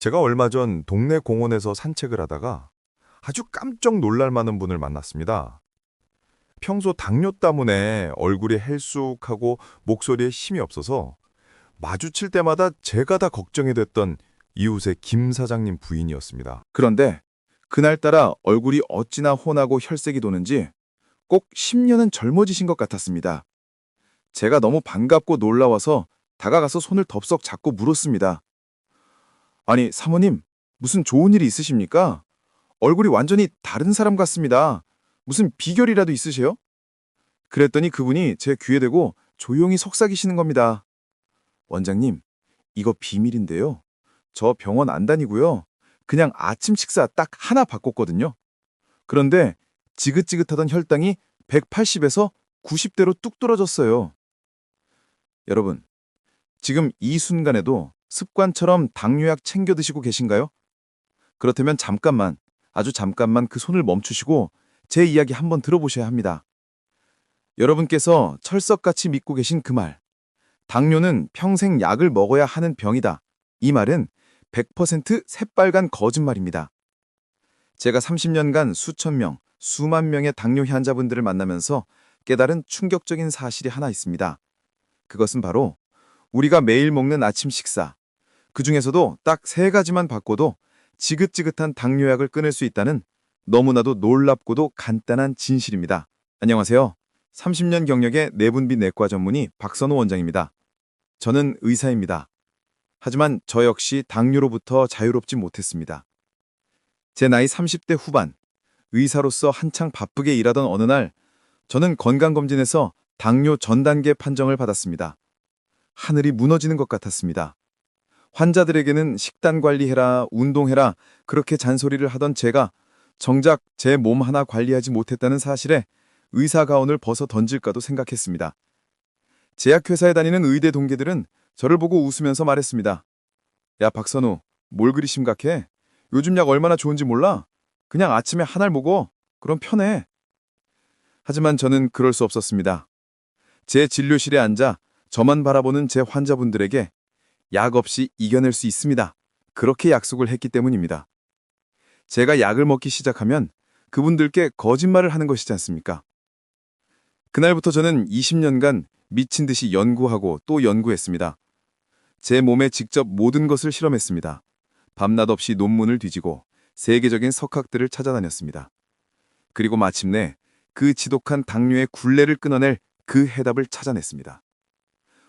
제가 얼마 전 동네 공원에서 산책을 하다가 아주 깜짝 놀랄 만한 분을 만났습니다. 평소 당뇨 때문에 얼굴이 헬쑥하고 목소리에 힘이 없어서 마주칠 때마다 제가 다 걱정이 됐던 이웃의 김 사장님 부인이었습니다. 그런데 그날따라 얼굴이 어찌나 혼하고 혈색이 도는지 꼭 10년은 젊어지신 것 같았습니다. 제가 너무 반갑고 놀라워서 다가가서 손을 덥석 잡고 물었습니다. 아니, 사모님, 무슨 좋은 일이 있으십니까? 얼굴이 완전히 다른 사람 같습니다. 무슨 비결이라도 있으세요? 그랬더니 그분이 제 귀에 대고 조용히 속삭이시는 겁니다. 원장님, 이거 비밀인데요. 저 병원 안 다니고요. 그냥 아침 식사 딱 하나 바꿨거든요. 그런데 지긋지긋하던 혈당이 180에서 90대로 뚝 떨어졌어요. 여러분, 지금 이 순간에도 습관처럼 당뇨약 챙겨 드시고 계신가요? 그렇다면 잠깐만, 아주 잠깐만 그 손을 멈추시고 제 이야기 한번 들어보셔야 합니다. 여러분께서 철석같이 믿고 계신 그 말. 당뇨는 평생 약을 먹어야 하는 병이다. 이 말은 100% 새빨간 거짓말입니다. 제가 30년간 수천 명, 수만 명의 당뇨 환자분들을 만나면서 깨달은 충격적인 사실이 하나 있습니다. 그것은 바로 우리가 매일 먹는 아침 식사, 그 중에서도 딱 세 가지만 바꿔도 지긋지긋한 당뇨약을 끊을 수 있다는 너무나도 놀랍고도 간단한 진실입니다. 안녕하세요. 30년 경력의 내분비 내과 전문의 박선호 원장입니다. 저는 의사입니다. 하지만 저 역시 당뇨로부터 자유롭지 못했습니다. 제 나이 30대 후반, 의사로서 한창 바쁘게 일하던 어느 날, 저는 건강검진에서 당뇨 전 단계 판정을 받았습니다. 하늘이 무너지는 것 같았습니다. 환자들에게는 식단 관리해라, 운동해라, 그렇게 잔소리를 하던 제가 정작 제 몸 하나 관리하지 못했다는 사실에 의사 가운을 벗어 던질까도 생각했습니다. 제약회사에 다니는 의대 동기들은 저를 보고 웃으면서 말했습니다. 야, 박선우, 뭘 그리 심각해? 요즘 약 얼마나 좋은지 몰라? 그냥 아침에 한 알 먹어. 그럼 편해. 하지만 저는 그럴 수 없었습니다. 제 진료실에 앉아 저만 바라보는 제 환자분들에게 약 없이 이겨낼 수 있습니다. 그렇게 약속을 했기 때문입니다. 제가 약을 먹기 시작하면 그분들께 거짓말을 하는 것이지 않습니까? 그날부터 저는 20년간 미친 듯이 연구하고 또 연구했습니다. 제 몸에 직접 모든 것을 실험했습니다. 밤낮 없이 논문을 뒤지고 세계적인 석학들을 찾아다녔습니다. 그리고 마침내 그 지독한 당뇨의 굴레를 끊어낼 그 해답을 찾아냈습니다.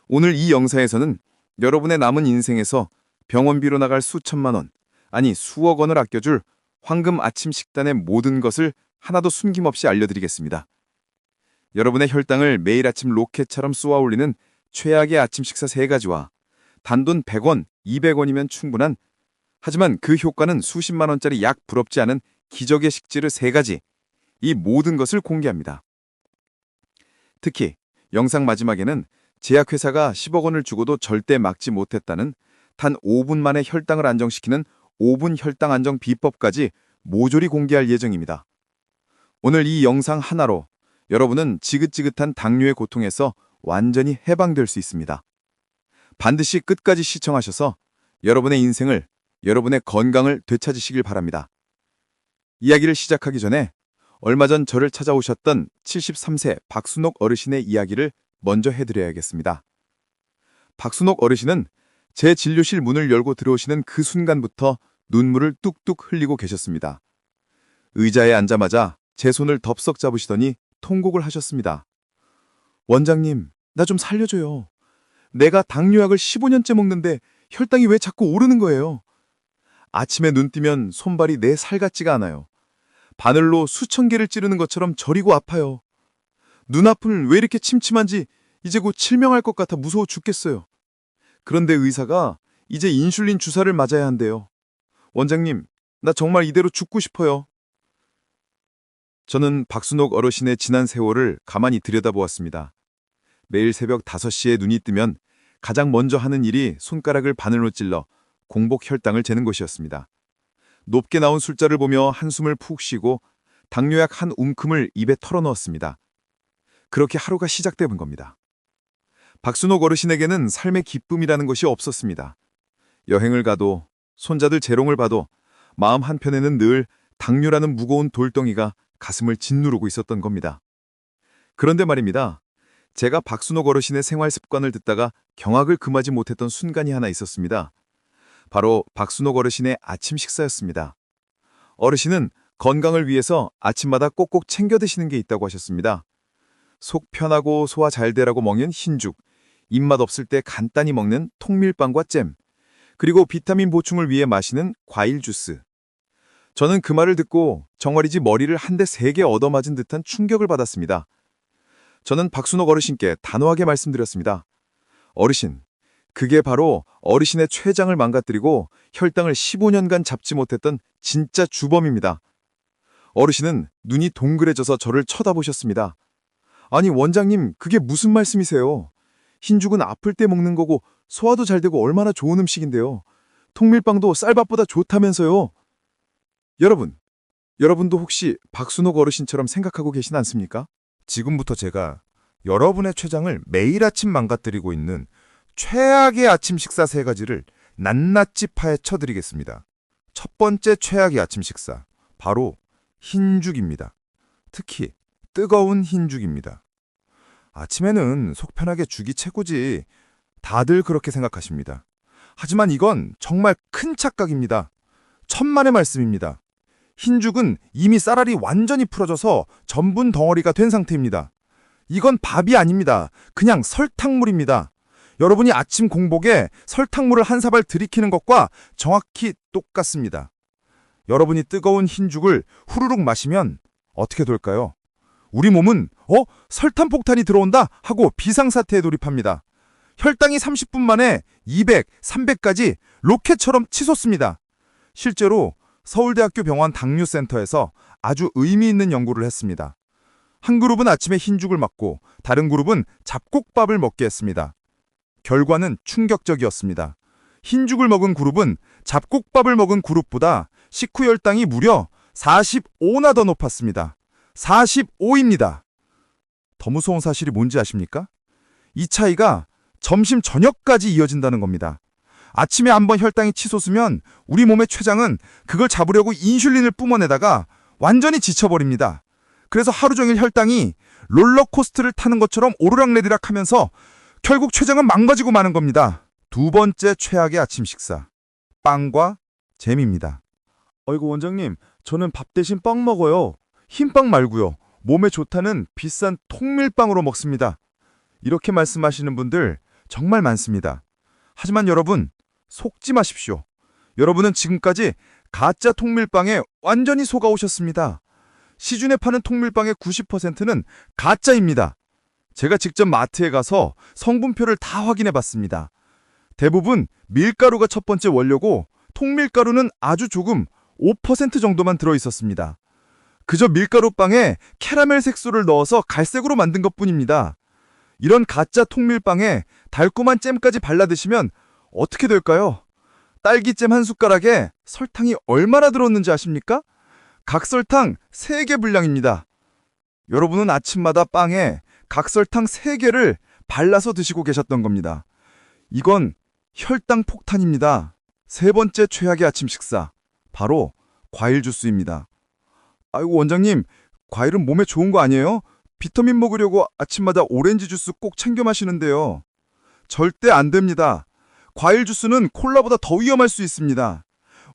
오늘 이 영상에서는 여러분의 남은 인생에서 병원비로 나갈 수천만 원, 아니 수억 원을 아껴줄 황금 아침 식단의 모든 것을 하나도 숨김없이 알려드리겠습니다. 여러분의 혈당을 매일 아침 로켓처럼 쏘아 올리는 최악의 아침 식사 세가지와 단돈 100원, 200원이면 충분한 하지만 그 효과는 수십만 원짜리 약 부럽지 않은 기적의 식재료 세가지 이 모든 것을 공개합니다. 특히 영상 마지막에는 제약회사가 10억 원을 주고도 절대 막지 못했다는 단 5분 만에 혈당을 안정시키는 5분 혈당 안정 비법까지 모조리 공개할 예정입니다. 오늘 이 영상 하나로 여러분은 지긋지긋한 당뇨의 고통에서 완전히 해방될 수 있습니다. 반드시 끝까지 시청하셔서 여러분의 인생을, 여러분의 건강을 되찾으시길 바랍니다. 이야기를 시작하기 전에 얼마 전 저를 찾아오셨던 73세 박순옥 어르신의 이야기를 먼저 해드려야겠습니다. 박순옥 어르신은 제 진료실 문을 열고 들어오시는 그 순간부터 눈물을 뚝뚝 흘리고 계셨습니다. 의자에 앉자마자 제 손을 덥석 잡으시더니 통곡을 하셨습니다. 원장님, 나 좀 살려줘요. 내가 당뇨약을 15년째 먹는데 혈당이 왜 자꾸 오르는 거예요? 아침에 눈 뜨면 손발이 내 살 같지가 않아요. 바늘로 수천 개를 찌르는 것처럼 저리고 아파요. 눈앞은 왜 이렇게 침침한지 이제 곧 실명할 것 같아 무서워 죽겠어요. 그런데 의사가 이제 인슐린 주사를 맞아야 한대요. 원장님, 나 정말 이대로 죽고 싶어요. 저는 박순옥 어르신의 지난 세월을 가만히 들여다보았습니다. 매일 새벽 5시에 눈이 뜨면 가장 먼저 하는 일이 손가락을 바늘로 찔러 공복 혈당을 재는 것이었습니다. 높게 나온 숫자를 보며 한숨을 푹 쉬고 당뇨약 한 움큼을 입에 털어넣었습니다. 그렇게 하루가 시작되는 겁니다. 박순옥 어르신에게는 삶의 기쁨이라는 것이 없었습니다. 여행을 가도 손자들 재롱을 봐도 마음 한편에는 늘 당뇨라는 무거운 돌덩이가 가슴을 짓누르고 있었던 겁니다. 그런데 말입니다. 제가 박순옥 어르신의 생활 습관을 듣다가 경악을 금하지 못했던 순간이 하나 있었습니다. 바로 박순옥 어르신의 아침 식사였습니다. 어르신은 건강을 위해서 아침마다 꼭꼭 챙겨 드시는 게 있다고 하셨습니다. 속 편하고 소화 잘 되라고 먹는 흰죽, 입맛 없을 때 간단히 먹는 통밀빵과 잼, 그리고 비타민 보충을 위해 마시는 과일 주스. 저는 그 말을 듣고 정말이지 머리를 한 대 세 개 얻어맞은 듯한 충격을 받았습니다. 저는 박순옥 어르신께 단호하게 말씀드렸습니다. 어르신, 그게 바로 어르신의 췌장을 망가뜨리고 혈당을 15년간 잡지 못했던 진짜 주범입니다. 어르신은 눈이 동그래져서 저를 쳐다보셨습니다. 아니 원장님 그게 무슨 말씀이세요? 흰죽은 아플 때 먹는 거고 소화도 잘 되고 얼마나 좋은 음식인데요. 통밀빵도 쌀밥보다 좋다면서요. 여러분, 여러분도 혹시 박순옥 어르신처럼 생각하고 계신 않습니까? 지금부터 제가 여러분의 췌장을 매일 아침 망가뜨리고 있는 최악의 아침 식사 세 가지를 낱낱이 파헤 쳐 드리겠습니다. 첫 번째 최악의 아침 식사, 바로 흰죽입니다. 특히 뜨거운 흰죽입니다. 아침에는 속 편하게 죽이 최고지. 다들 그렇게 생각하십니다. 하지만 이건 정말 큰 착각입니다. 천만의 말씀입니다. 흰죽은 이미 쌀알이 완전히 풀어져서 전분 덩어리가 된 상태입니다. 이건 밥이 아닙니다. 그냥 설탕물입니다. 여러분이 아침 공복에 설탕물을 한 사발 들이키는 것과 정확히 똑같습니다. 여러분이 뜨거운 흰죽을 후루룩 마시면 어떻게 될까요? 우리 몸은 어? 설탕 폭탄이 들어온다 하고 비상사태에 돌입합니다. 혈당이 30분 만에 200, 300까지 로켓처럼 치솟습니다. 실제로 서울대학교 병원 당뇨센터에서 아주 의미 있는 연구를 했습니다. 한 그룹은 아침에 흰죽을 맞고 다른 그룹은 잡곡밥을 먹게 했습니다. 결과는 충격적이었습니다. 흰죽을 먹은 그룹은 잡곡밥을 먹은 그룹보다 식후 혈당이 무려 45나 더 높았습니다. 45입니다. 더 무서운 사실이 뭔지 아십니까? 이 차이가 점심 저녁까지 이어진다는 겁니다. 아침에 한번 혈당이 치솟으면 우리 몸의 췌장은 그걸 잡으려고 인슐린을 뿜어내다가 완전히 지쳐버립니다. 그래서 하루 종일 혈당이 롤러코스터를 타는 것처럼 오르락내리락 하면서 결국 췌장은 망가지고 마는 겁니다. 두 번째 최악의 아침 식사. 빵과 잼입니다. 어이구 원장님, 저는 밥 대신 빵 먹어요. 흰빵 말고요. 몸에 좋다는 비싼 통밀빵으로 먹습니다. 이렇게 말씀하시는 분들 정말 많습니다. 하지만 여러분, 속지 마십시오. 여러분은 지금까지 가짜 통밀빵에 완전히 속아 오셨습니다. 시중에 파는 통밀빵의 90%는 가짜입니다. 제가 직접 마트에 가서 성분표를 다 확인해 봤습니다. 대부분 밀가루가 첫 번째 원료고 통밀가루는 아주 조금 5% 정도만 들어 있었습니다. 그저 밀가루빵에 캐러멜 색소를 넣어서 갈색으로 만든 것 뿐입니다. 이런 가짜 통밀빵에 달콤한 잼까지 발라 드시면 어떻게 될까요? 딸기잼 한 숟가락에 설탕이 얼마나 들었는지 아십니까? 각설탕 3개 분량입니다. 여러분은 아침마다 빵에 각설탕 3개를 발라서 드시고 계셨던 겁니다. 이건 혈당 폭탄입니다. 세 번째 최악의 아침 식사, 바로 과일 주스입니다. 아이고 원장님, 과일은 몸에 좋은 거 아니에요? 비타민 먹으려고 아침마다 오렌지 주스 꼭 챙겨 마시는데요. 절대 안 됩니다. 과일 주스는 콜라보다 더 위험할 수 있습니다.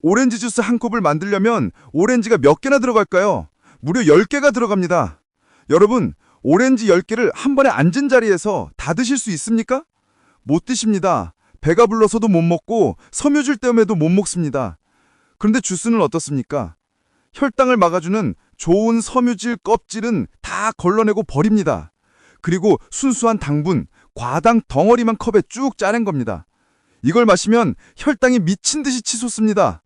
오렌지 주스 한 컵을 만들려면 오렌지가 몇 개나 들어갈까요? 무려 10개가 들어갑니다. 여러분, 오렌지 10개를 한 번에 앉은 자리에서 다 드실 수 있습니까? 못 드십니다. 배가 불러서도 못 먹고 섬유질 때문에도 못 먹습니다. 그런데 주스는 어떻습니까? 혈당을 막아주는 좋은 섬유질 껍질은 다 걸러내고 버립니다. 그리고 순수한 당분, 과당 덩어리만 컵에 쭉 짜낸 겁니다. 이걸 마시면 혈당이 미친 듯이 치솟습니다.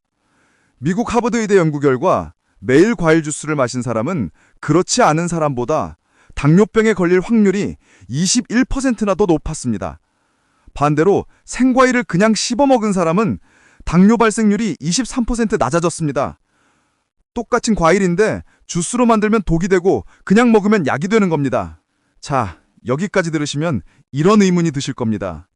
미국 하버드 의대 연구 결과 매일 과일 주스를 마신 사람은 그렇지 않은 사람보다 당뇨병에 걸릴 확률이 21%나 더 높았습니다. 반대로 생과일을 그냥 씹어 먹은 사람은 당뇨 발생률이 23% 낮아졌습니다. 똑같은 과일인데 주스로 만들면 독이 되고 그냥 먹으면 약이 되는 겁니다. 자, 여기까지 들으시면 이런 의문이 드실 겁니다.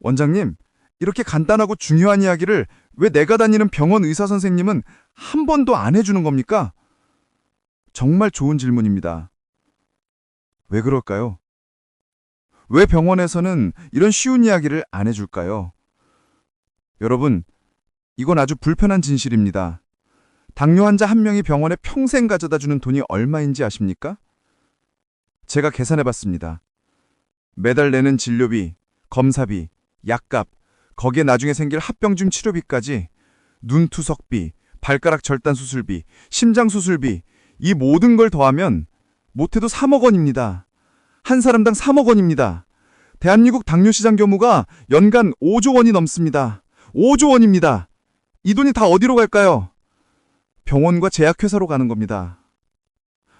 원장님, 이렇게 간단하고 중요한 이야기를 왜 내가 다니는 병원 의사 선생님은 한 번도 안 해주는 겁니까? 정말 좋은 질문입니다. 왜 그럴까요? 왜 병원에서는 이런 쉬운 이야기를 안 해줄까요? 여러분, 이건 아주 불편한 진실입니다. 당뇨 환자 한 명이 병원에 평생 가져다 주는 돈이 얼마인지 아십니까? 제가 계산해 봤습니다. 매달 내는 진료비, 검사비, 약값, 거기에 나중에 생길 합병증 치료비까지 눈투석비, 발가락 절단 수술비, 심장 수술비 이 모든 걸 더하면 못해도 3억 원입니다. 한 사람당 3억 원입니다. 대한민국 당뇨 시장 규모가 연간 5조 원이 넘습니다. 5조 원입니다. 이 돈이 다 어디로 갈까요? 병원과 제약회사로 가는 겁니다.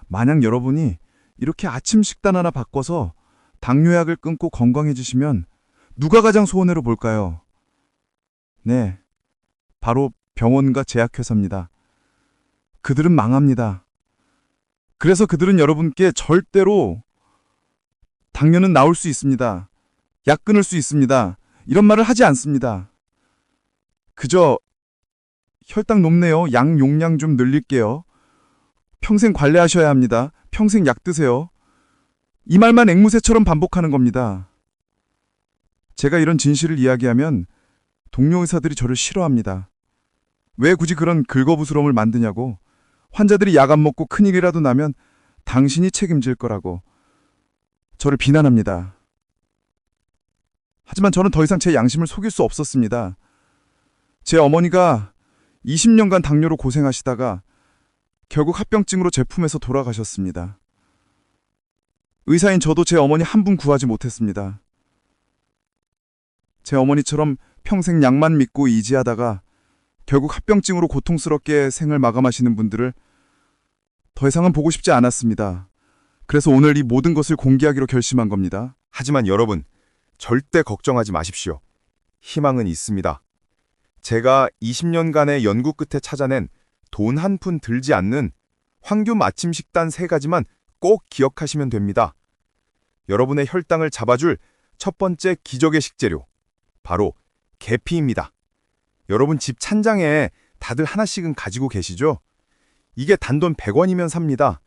만약 여러분이 이렇게 아침 식단 하나 바꿔서 당뇨약을 끊고 건강해지시면 누가 가장 손해를 볼까요? 네, 바로 병원과 제약회사입니다. 그들은 망합니다. 그래서 그들은 여러분께 절대로 당뇨는 나올 수 있습니다. 약 끊을 수 있습니다. 이런 말을 하지 않습니다. 그저 혈당 높네요. 양 용량 좀 늘릴게요. 평생 관리하셔야 합니다. 평생 약 드세요. 이 말만 앵무새처럼 반복하는 겁니다. 제가 이런 진실을 이야기하면 동료 의사들이 저를 싫어합니다. 왜 굳이 그런 긁어부스럼을 만드냐고. 환자들이 약 안 먹고 큰일이라도 나면 당신이 책임질 거라고. 저를 비난합니다. 하지만 저는 더 이상 제 양심을 속일 수 없었습니다. 제 어머니가 20년간 당뇨로 고생하시다가 결국 합병증으로 제 품에서 돌아가셨습니다. 의사인 저도 제 어머니 한 분 구하지 못했습니다. 제 어머니처럼 평생 약만 믿고 의지하다가 결국 합병증으로 고통스럽게 생을 마감하시는 분들을 더 이상은 보고 싶지 않았습니다. 그래서 오늘 이 모든 것을 공개하기로 결심한 겁니다. 하지만 여러분, 절대 걱정하지 마십시오. 희망은 있습니다. 제가 20년간의 연구 끝에 찾아낸 돈 한 푼 들지 않는 황금 아침 식단 세 가지만 꼭 기억하시면 됩니다. 여러분의 혈당을 잡아줄 첫 번째 기적의 식재료, 바로 계피입니다. 여러분 집 찬장에 다들 하나씩은 가지고 계시죠? 이게 단돈 100원이면 삽니다.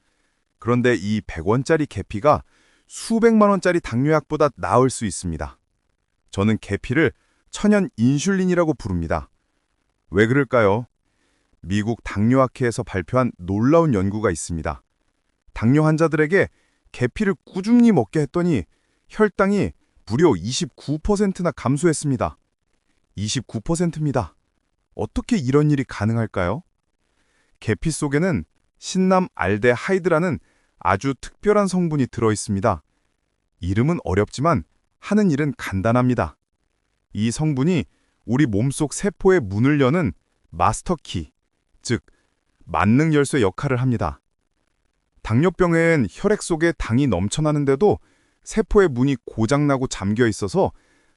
그런데 이 100원짜리 계피가 수백만 원짜리 당뇨약보다 나을 수 있습니다. 저는 계피를 천연 인슐린이라고 부릅니다. 왜 그럴까요? 미국 당뇨학회에서 발표한 놀라운 연구가 있습니다. 당뇨 환자들에게 계피를 꾸준히 먹게 했더니 혈당이 무려 29%나 감소했습니다. 29%입니다. 어떻게 이런 일이 가능할까요? 계피 속에는 신남 알데하이드라는 아주 특별한 성분이 들어 있습니다. 이름은 어렵지만 하는 일은 간단합니다. 이 성분이 우리 몸속 세포의 문을 여는 마스터키, 즉 만능 열쇠 역할을 합니다. 당뇨병엔 혈액 속에 당이 넘쳐나는데도 세포의 문이 고장나고 잠겨 있어서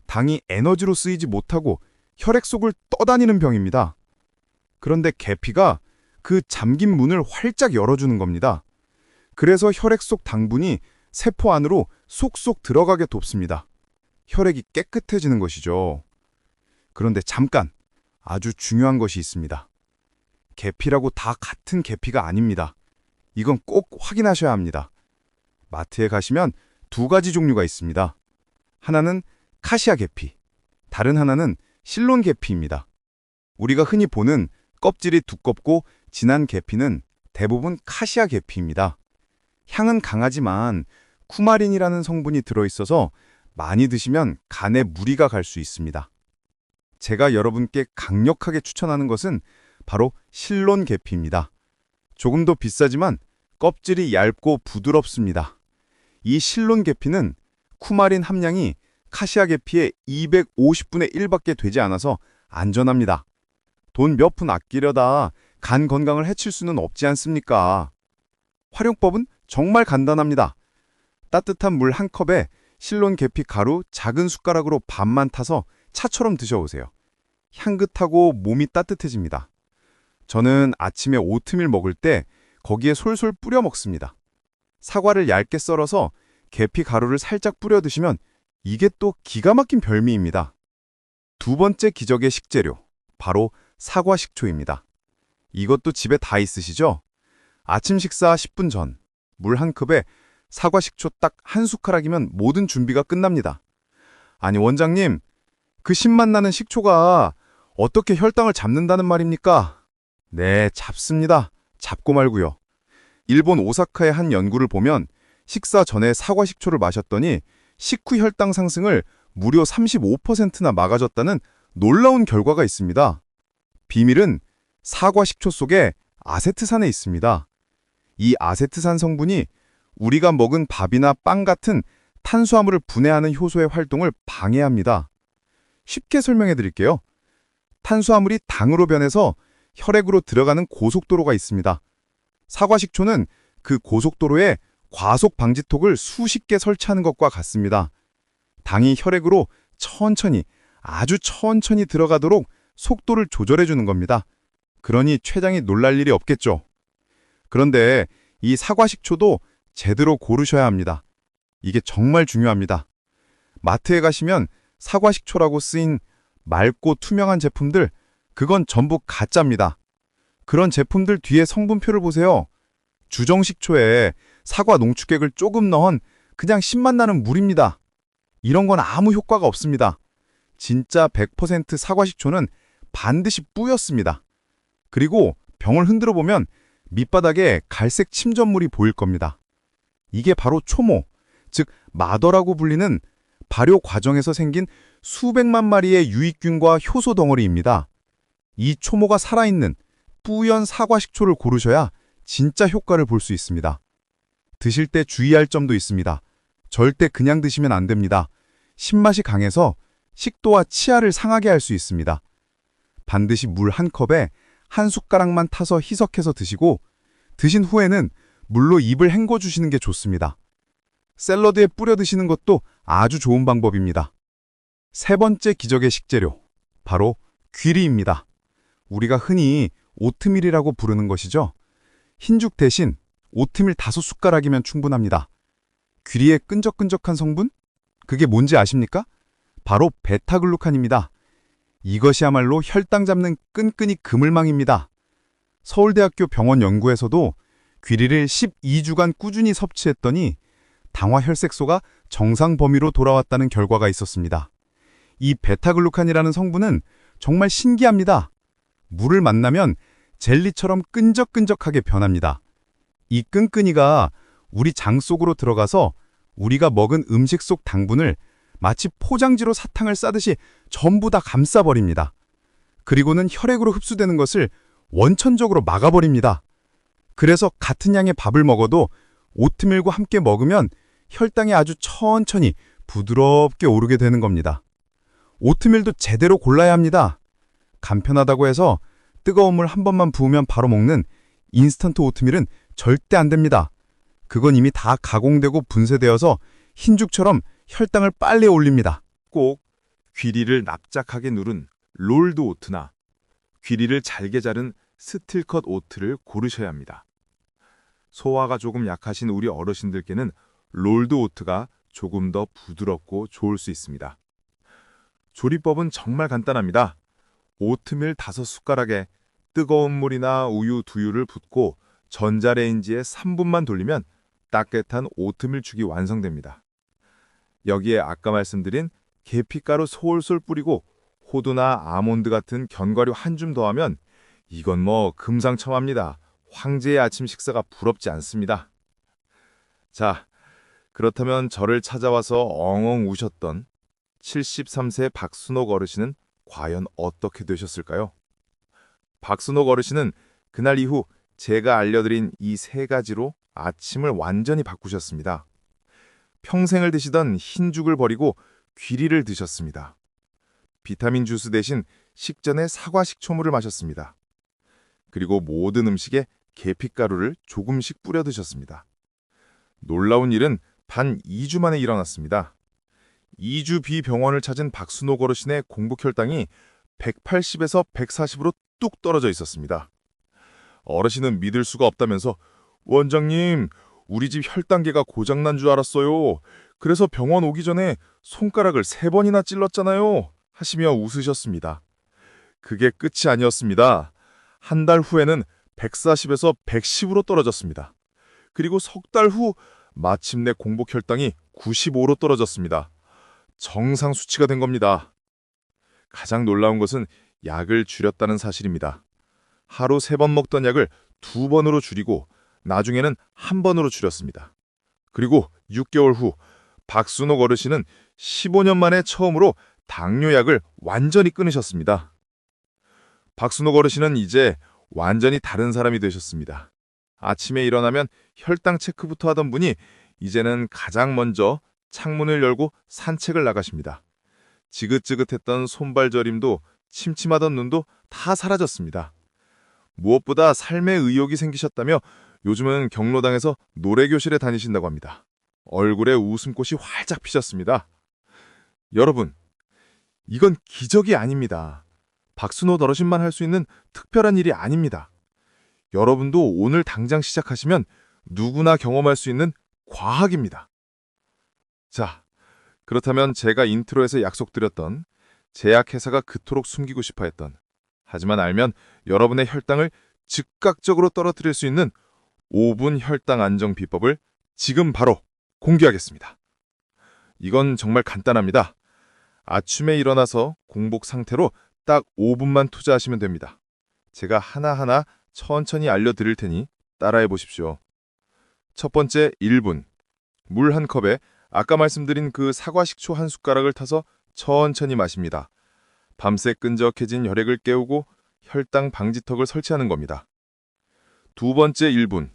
당이 에너지로 쓰이지 못하고 혈액 속을 떠다니는 병입니다. 그런데 계피가 그 잠긴 문을 활짝 열어주는 겁니다. 그래서 혈액 속 당분이 세포 안으로 쏙쏙 들어가게 돕습니다. 혈액이 깨끗해지는 것이죠. 그런데 잠깐 아주 중요한 것이 있습니다. 계피라고 다 같은 계피가 아닙니다. 이건 꼭 확인하셔야 합니다. 마트에 가시면 두 가지 종류가 있습니다. 하나는 카시아 계피, 다른 하나는 실론 계피입니다. 우리가 흔히 보는 껍질이 두껍고 진한 계피는 대부분 카시아 계피입니다. 향은 강하지만 쿠마린이라는 성분이 들어있어서 많이 드시면 간에 무리가 갈 수 있습니다. 제가 여러분께 강력하게 추천하는 것은 바로 실론 계피입니다. 조금 더 비싸지만 껍질이 얇고 부드럽습니다. 이 실론 계피는 쿠마린 함량이 카시아 계피의 250분의 1밖에 되지 않아서 안전합니다. 돈 몇 푼 아끼려다 간 건강을 해칠 수는 없지 않습니까? 활용법은 정말 간단합니다. 따뜻한 물 한 컵에 실론 계피 가루 작은 숟가락으로 반만 타서 차처럼 드셔보세요. 향긋하고 몸이 따뜻해집니다. 저는 아침에 오트밀 먹을 때 거기에 솔솔 뿌려 먹습니다. 사과를 얇게 썰어서 계피 가루를 살짝 뿌려 드시면 이게 또 기가 막힌 별미입니다. 두 번째 기적의 식재료, 바로 사과 식초입니다. 이것도 집에 다 있으시죠? 아침 식사 10분 전, 물 한 컵에 사과 식초 딱 한 숟가락이면 모든 준비가 끝납니다. 아니 원장님, 그 신맛 나는 식초가 어떻게 혈당을 잡는다는 말입니까? 네, 잡습니다. 잡고 말고요. 일본 오사카의 한 연구를 보면 식사 전에 사과 식초를 마셨더니 식후 혈당 상승을 무려 35%나 막아줬다는 놀라운 결과가 있습니다. 비밀은 사과 식초 속에 아세트산에 있습니다. 이 아세트산 성분이 우리가 먹은 밥이나 빵 같은 탄수화물을 분해하는 효소의 활동을 방해합니다. 쉽게 설명해 드릴게요. 탄수화물이 당으로 변해서 혈액으로 들어가는 고속도로가 있습니다. 사과 식초는 그 고속도로에 과속 방지턱을 수십 개 설치하는 것과 같습니다. 당이 혈액으로 천천히, 아주 천천히 들어가도록 속도를 조절해 주는 겁니다. 그러니 췌장이 놀랄 일이 없겠죠. 그런데 이 사과 식초도 제대로 고르셔야 합니다. 이게 정말 중요합니다. 마트에 가시면 사과 식초라고 쓰인 맑고 투명한 제품들, 그건 전부 가짜입니다. 그런 제품들 뒤에 성분표를 보세요. 주정 식초에 사과 농축액을 조금 넣은 그냥 신맛 나는 물입니다. 이런 건 아무 효과가 없습니다. 진짜 100% 사과 식초는 반드시 뿌였습니다. 그리고 병을 흔들어 보면 밑바닥에 갈색 침전물이 보일 겁니다. 이게 바로 초모, 즉 마더라고 불리는 발효 과정에서 생긴 수백만 마리의 유익균과 효소 덩어리입니다. 이 초모가 살아있는 뿌연 사과 식초를 고르셔야 진짜 효과를 볼 수 있습니다. 드실 때 주의할 점도 있습니다. 절대 그냥 드시면 안 됩니다. 신맛이 강해서 식도와 치아를 상하게 할 수 있습니다. 반드시 물 한 컵에 한 숟가락만 타서 희석해서 드시고 드신 후에는 물로 입을 헹궈 주시는 게 좋습니다. 샐러드에 뿌려 드시는 것도 아주 좋은 방법입니다. 세 번째 기적의 식재료, 바로 귀리입니다. 우리가 흔히 오트밀이라고 부르는 것이죠. 흰죽 대신 오트밀 다섯 숟가락이면 충분합니다. 귀리의 끈적끈적한 성분? 그게 뭔지 아십니까? 바로 베타글루칸입니다. 이것이야말로 혈당 잡는 끈끈이 그물망입니다. 서울대학교 병원 연구에서도 귀리를 12주간 꾸준히 섭취했더니 당화 혈색소가 정상 범위로 돌아왔다는 결과가 있었습니다. 이 베타글루칸이라는 성분은 정말 신기합니다. 물을 만나면 젤리처럼 끈적끈적하게 변합니다. 이 끈끈이가 우리 장 속으로 들어가서 우리가 먹은 음식 속 당분을 마치 포장지로 사탕을 싸듯이 전부 다 감싸버립니다. 그리고는 혈액으로 흡수되는 것을 원천적으로 막아버립니다. 그래서 같은 양의 밥을 먹어도 오트밀과 함께 먹으면 혈당이 아주 천천히 부드럽게 오르게 되는 겁니다. 오트밀도 제대로 골라야 합니다. 간편하다고 해서 뜨거운 물 한 번만 부으면 바로 먹는 인스턴트 오트밀은 절대 안 됩니다. 그건 이미 다 가공되고 분쇄되어서 흰죽처럼 혈당을 빨리 올립니다. 꼭 귀리를 납작하게 누른 롤드 오트나 귀리를 잘게 자른 스틸컷 오트를 고르셔야 합니다. 소화가 조금 약하신 우리 어르신들께는 롤드 오트가 조금 더 부드럽고 좋을 수 있습니다. 조리법은 정말 간단합니다. 오트밀 다섯 숟가락에 뜨거운 물이나 우유 두유를 붓고 전자레인지에 3분만 돌리면 따뜻한 오트밀죽이 완성됩니다. 여기에 아까 말씀드린 계피가루 솔솔 뿌리고 호두나 아몬드 같은 견과류 한 줌 더하면 이건 뭐 금상첨화입니다. 황제의 아침 식사가 부럽지 않습니다. 자, 그렇다면 저를 찾아와서 엉엉 우셨던 73세 박순옥 어르신은 과연 어떻게 되셨을까요? 박순옥 어르신은 그날 이후 제가 알려드린 이 세 가지로 아침을 완전히 바꾸셨습니다. 평생을 드시던 흰죽을 버리고 귀리를 드셨습니다. 비타민 주스 대신 식전에 사과 식초물을 마셨습니다. 그리고 모든 음식에 계피가루를 조금씩 뿌려 드셨습니다. 놀라운 일은 단 2주 만에 일어났습니다. 2주 비병원을 찾은 박순옥 어르신의 공복 혈당이 180에서 140으로 뚝 떨어져 있었습니다. 어르신은 믿을 수가 없다면서 원장님, 우리 집 혈당계가 고장난 줄 알았어요. 그래서 병원 오기 전에 손가락을 세 번이나 찔렀잖아요. 하시며 웃으셨습니다. 그게 끝이 아니었습니다. 한 달 후에는 140에서 110으로 떨어졌습니다. 그리고 석 달 후 마침내 공복 혈당이 95로 떨어졌습니다. 정상 수치가 된 겁니다. 가장 놀라운 것은 약을 줄였다는 사실입니다. 하루 세 번 먹던 약을 두 번으로 줄이고 나중에는 한 번으로 줄였습니다. 그리고 6개월 후 박순옥 어르신은 15년 만에 처음으로 당뇨약을 완전히 끊으셨습니다. 박순옥 어르신은 이제 완전히 다른 사람이 되셨습니다. 아침에 일어나면 혈당 체크부터 하던 분이 이제는 가장 먼저 창문을 열고 산책을 나가십니다. 지긋지긋했던 손발 저림도 침침하던 눈도 다 사라졌습니다. 무엇보다 삶에 의욕이 생기셨다며 요즘은 경로당에서 노래교실에 다니신다고 합니다. 얼굴에 웃음꽃이 활짝 피셨습니다. 여러분, 이건 기적이 아닙니다. 박순호 어르신만 할 수 있는 특별한 일이 아닙니다. 여러분도 오늘 당장 시작하시면 누구나 경험할 수 있는 과학입니다. 자, 그렇다면 제가 인트로에서 약속드렸던 제약회사가 그토록 숨기고 싶어 했던 하지만 알면 여러분의 혈당을 즉각적으로 떨어뜨릴 수 있는 5분 혈당 안정 비법을 지금 바로 공개하겠습니다. 이건 정말 간단합니다. 아침에 일어나서 공복 상태로 딱 5분만 투자하시면 됩니다. 제가 하나하나 천천히 알려드릴 테니 따라해 보십시오. 첫 번째 1분. 물 한 컵에 아까 말씀드린 그 사과 식초 한 숟가락을 타서 천천히 마십니다. 밤새 끈적해진 혈액을 깨우고 혈당 방지턱을 설치하는 겁니다. 두 번째 1분.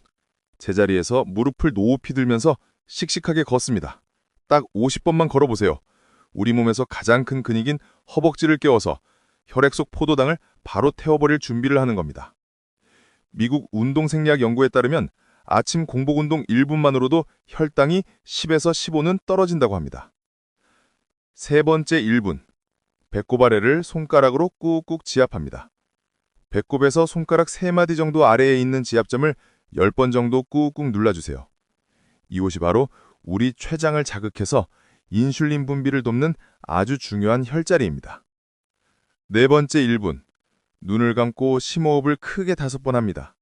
제자리에서 무릎을 높이 들면서 씩씩하게 걷습니다. 딱 50번만 걸어보세요. 우리 몸에서 가장 큰 근육인 허벅지를 깨워서 혈액 속 포도당을 바로 태워버릴 준비를 하는 겁니다. 미국 운동생리학 연구에 따르면 아침 공복 운동 1분만으로도 혈당이 10에서 15는 떨어진다고 합니다. 세 번째 1분. 배꼽 아래를 손가락으로 꾹꾹 지압합니다. 배꼽에서 손가락 3마디 정도 아래에 있는 지압점을 10번 정도 꾹꾹 눌러주세요. 이곳이 바로 우리 췌장을 자극해서 인슐린 분비를 돕는 아주 중요한 혈자리입니다. 네 번째 1분. 눈을 감고 심호흡을 크게 다섯 번 합니다.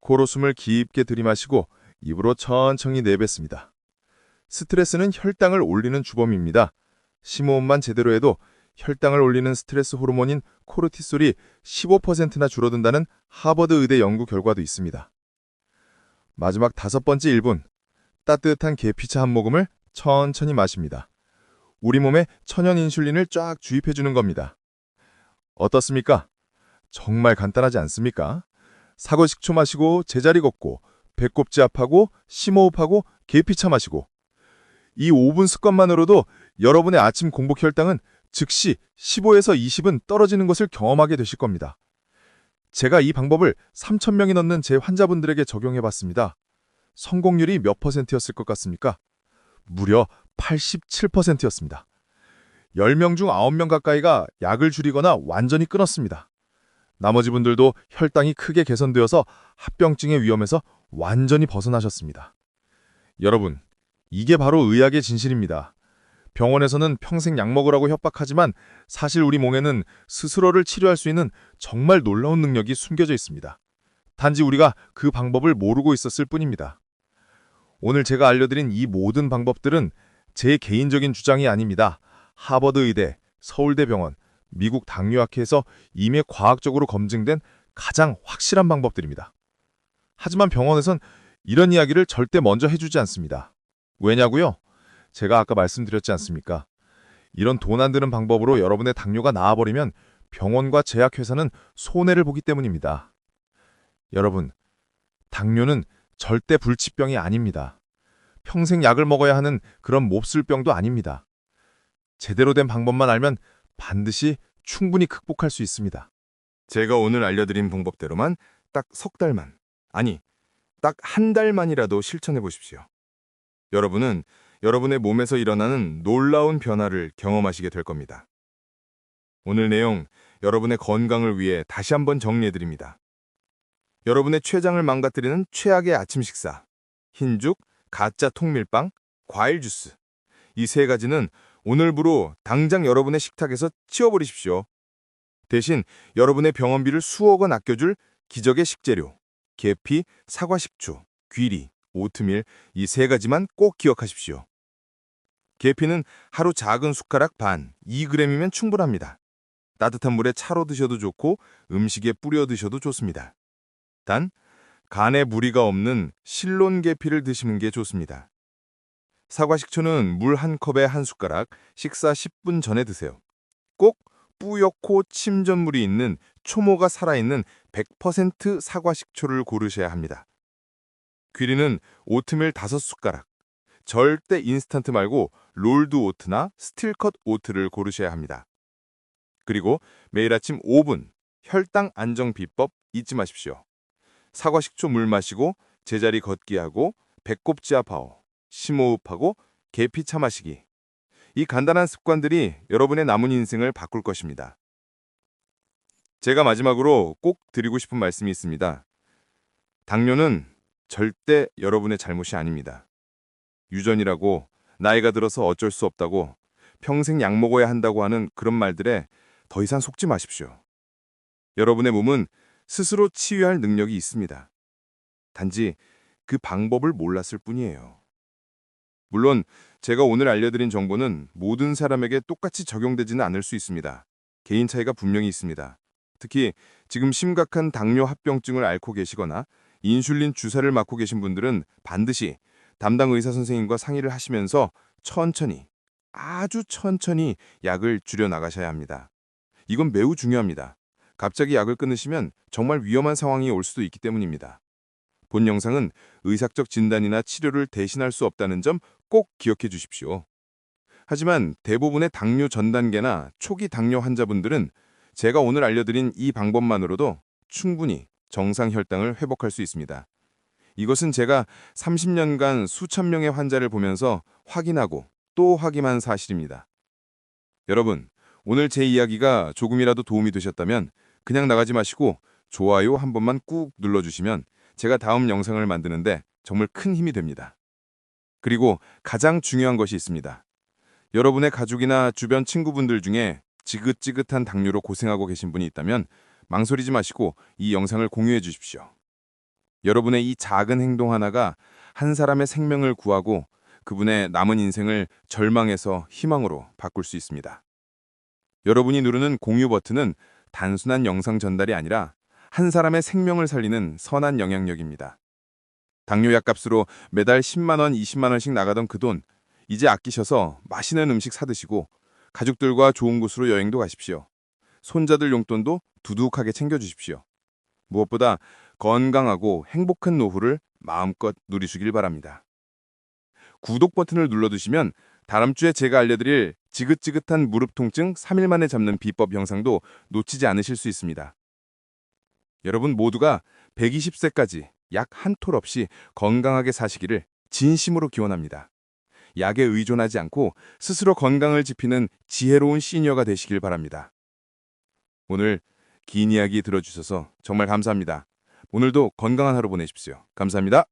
코로 숨을 깊게 들이마시고 입으로 천천히 내뱉습니다. 스트레스는 혈당을 올리는 주범입니다. 심호흡만 제대로 해도 혈당을 올리는 스트레스 호르몬인 코르티솔이 15%나 줄어든다는 하버드 의대 연구 결과도 있습니다. 마지막 다섯 번째 1분. 따뜻한 계피차 한 모금을 천천히 마십니다. 우리 몸에 천연 인슐린을 쫙 주입해 주는 겁니다. 어떻습니까? 정말 간단하지 않습니까? 사과 식초 마시고 제자리 걷고 배꼽 지압하고 심호흡하고 계피차 마시고 이 5분 습관만으로도 여러분의 아침 공복 혈당은 즉시 15에서 20은 떨어지는 것을 경험하게 되실 겁니다. 제가 이 방법을 3,000명이 넘는 제 환자분들에게 적용해 봤습니다. 성공률이 몇 퍼센트였을 것 같습니까? 무려 87%였습니다. 10명 중 9명 가까이가 약을 줄이거나 완전히 끊었습니다. 나머지 분들도 혈당이 크게 개선되어서 합병증의 위험에서 완전히 벗어나셨습니다. 여러분, 이게 바로 의학의 진실입니다. 병원에서는 평생 약 먹으라고 협박하지만 사실 우리 몸에는 스스로를 치료할 수 있는 정말 놀라운 능력이 숨겨져 있습니다. 단지 우리가 그 방법을 모르고 있었을 뿐입니다. 오늘 제가 알려드린 이 모든 방법들은 제 개인적인 주장이 아닙니다. 하버드 의대, 서울대병원, 미국 당뇨학회에서 이미 과학적으로 검증된 가장 확실한 방법들입니다. 하지만 병원에선 이런 이야기를 절대 먼저 해주지 않습니다. 왜냐고요? 제가 아까 말씀드렸지 않습니까? 이런 돈 안 드는 방법으로 여러분의 당뇨가 나아버리면 병원과 제약회사는 손해를 보기 때문입니다. 여러분, 당뇨는 절대 불치병이 아닙니다. 평생 약을 먹어야 하는 그런 몹쓸 병도 아닙니다. 제대로 된 방법만 알면 반드시 충분히 극복할 수 있습니다. 제가 오늘 알려드린 방법대로만 딱 석 달만, 아니, 딱 한 달만이라도 실천해 보십시오. 여러분은 여러분의 몸에서 일어나는 놀라운 변화를 경험하시게 될 겁니다. 오늘 내용 여러분의 건강을 위해 다시 한번 정리해 드립니다. 여러분의 췌장을 망가뜨리는 최악의 아침 식사, 흰죽, 가짜 통밀빵, 과일 주스. 이 세 가지는 오늘부로 당장 여러분의 식탁에서 치워버리십시오. 대신 여러분의 병원비를 수억 원 아껴줄 기적의 식재료, 계피, 사과 식초, 귀리, 오트밀 이 세 가지만 꼭 기억하십시오. 계피는 하루 작은 숟가락 반, 2g이면 충분합니다. 따뜻한 물에 차로 드셔도 좋고 음식에 뿌려 드셔도 좋습니다. 단, 간에 무리가 없는 실론 계피를 드시는 게 좋습니다. 사과 식초는 물 한 컵에 한 숟가락, 식사 10분 전에 드세요. 꼭 뿌옇고 침전물이 있는 초모가 살아있는 100% 사과 식초를 고르셔야 합니다. 귀리는 오트밀 5숟가락, 절대 인스턴트 말고 롤드 오트나 스틸컷 오트를 고르셔야 합니다. 그리고 매일 아침 5분 혈당 안정 비법 잊지 마십시오. 사과 식초 물 마시고 제자리 걷기 하고 배꼽 지압하고 심호흡하고 계피 차 마시기. 이 간단한 습관들이 여러분의 남은 인생을 바꿀 것입니다. 제가 마지막으로 꼭 드리고 싶은 말씀이 있습니다. 당뇨는 절대 여러분의 잘못이 아닙니다. 유전이라고 나이가 들어서 어쩔 수 없다고 평생 약 먹어야 한다고 하는 그런 말들에 더 이상 속지 마십시오. 여러분의 몸은 스스로 치유할 능력이 있습니다. 단지 그 방법을 몰랐을 뿐이에요. 물론 제가 오늘 알려드린 정보는 모든 사람에게 똑같이 적용되지는 않을 수 있습니다. 개인 차이가 분명히 있습니다. 특히 지금 심각한 당뇨 합병증을 앓고 계시거나 인슐린 주사를 맞고 계신 분들은 반드시 담당 의사 선생님과 상의를 하시면서 천천히, 아주 천천히 약을 줄여 나가셔야 합니다. 이건 매우 중요합니다. 갑자기 약을 끊으시면 정말 위험한 상황이 올 수도 있기 때문입니다. 본 영상은 의학적 진단이나 치료를 대신할 수 없다는 점꼭 기억해 주십시오. 하지만 대부분의 당뇨 전 단계나 초기 당뇨 환자분들은 제가 오늘 알려드린 이 방법만으로도 충분히 정상 혈당을 회복할 수 있습니다. 이것은 제가 30년간 수천 명의 환자를 보면서 확인하고 또 확인한 사실입니다. 여러분, 오늘 제 이야기가 조금이라도 도움이 되셨다면 그냥 나가지 마시고 좋아요 한 번만 꾹 눌러주시면 제가 다음 영상을 만드는데 정말 큰 힘이 됩니다. 그리고 가장 중요한 것이 있습니다. 여러분의 가족이나 주변 친구분들 중에 지긋지긋한 당뇨로 고생하고 계신 분이 있다면 망설이지 마시고 이 영상을 공유해 주십시오. 여러분의 이 작은 행동 하나가 한 사람의 생명을 구하고 그분의 남은 인생을 절망에서 희망으로 바꿀 수 있습니다. 여러분이 누르는 공유 버튼은 단순한 영상 전달이 아니라 한 사람의 생명을 살리는 선한 영향력입니다. 당뇨약 값으로 매달 10만 원, 20만 원씩 나가던 그 돈 이제 아끼셔서 맛있는 음식 사 드시고 가족들과 좋은 곳으로 여행도 가십시오. 손자들 용돈도 두둑하게 챙겨 주십시오. 무엇보다 건강하고 행복한 노후를 마음껏 누리시길 바랍니다. 구독 버튼을 눌러두시면 다음 주에 제가 알려드릴 지긋지긋한 무릎 통증 3일 만에 잡는 비법 영상도 놓치지 않으실 수 있습니다. 여러분 모두가 120세까지 약 한 톨 없이 건강하게 사시기를 진심으로 기원합니다. 약에 의존하지 않고 스스로 건강을 지키는 지혜로운 시니어가 되시길 바랍니다. 오늘 긴 이야기 들어주셔서 정말 감사합니다. 오늘도 건강한 하루 보내십시오. 감사합니다.